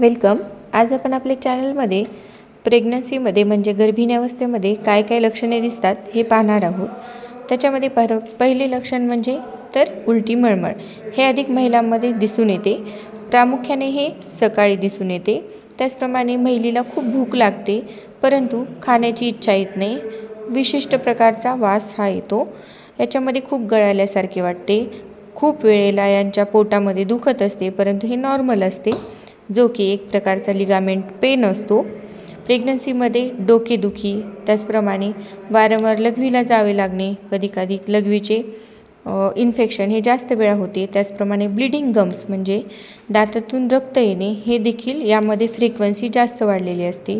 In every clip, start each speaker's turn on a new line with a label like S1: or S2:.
S1: Welcome. आज आपण आपल्या चॅनलमध्ये प्रेग्नन्सीमध्ये म्हणजे गर्भिणी अवस्थेमध्ये काय काय लक्षणे दिसतात हे पाहणार आहोत. त्याच्यामध्ये पर पहिले लक्षण म्हणजे तर उलटी मळमळ. हे अधिक महिलांमध्ये दिसून येते. प्रामुख्याने हे सकाळी दिसून येते. त्याचप्रमाणे महिलेला खूप भूक लागते परंतु खाण्याची इच्छा येत नाही. विशिष्ट प्रकारचा वास हा येतो. याच्यामध्ये खूप गळाल्यासारखे वाटते. खूप वेळेला यांच्या पोटामध्ये दुखत असते परंतु हे नॉर्मल असते. जो की एक प्रकारचा लिगामेंट पेन असतो. प्रेग्नन्सीमध्ये डोकेदुखी त्याचप्रमाणे वारंवार लघवीला जावे लागणे कधीकधी लघवीचे इन्फेक्शन हे जास्त वेळा होते. त्याचप्रमाणे ब्लिडिंग गम्स म्हणजे दातातून रक्त येणे हे देखील यामध्ये फ्रिक्वेन्सी जास्त वाढलेली असते.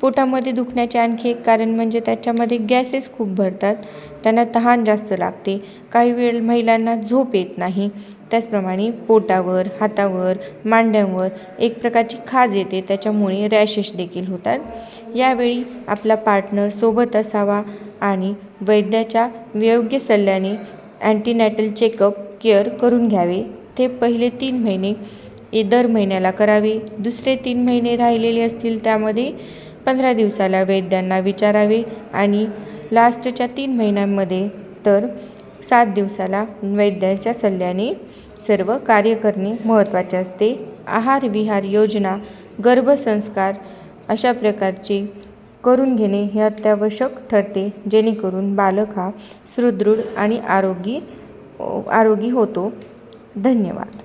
S1: पोटामध्ये दुखण्याचे आणखी एक कारण म्हणजे त्याच्यामध्ये गॅसेस खूप भरतात. त्यांना तहान जास्त लागते. काही वेळ महिलांना झोप येत नाही. त्याचप्रमाणे पोटावर हातावर मांड्यांवर एक प्रकारची खाज येते. त्याच्यामुळे रॅशेस देखील होतात. यावेळी आपला पार्टनर सोबत असावा आणि वैद्याच्या योग्य सल्ल्याने अँटीनॅटल चेकअप केअर करून घ्यावे. ते पहिले तीन महिने ए दर महिन्याला करावे. दुसरे तीन महिने राहिलेले असतील त्यामध्ये पंधरा दिवसाला वैद्यांना विचारावे आणि लास्टच्या तीन महिन्यांमध्ये तर सात दिवसाला वैद्याच्या सल्ल्याने सर्व कार्य करणे महत्त्वाचे असते. आहार विहार योजना गर्भसंस्कार अशा प्रकारचे करून घेणे हे अत्यावश्यक ठरते जेणेकरून बालक हा सुदृढ आणि आरोगी आरोगी होतो. धन्यवाद.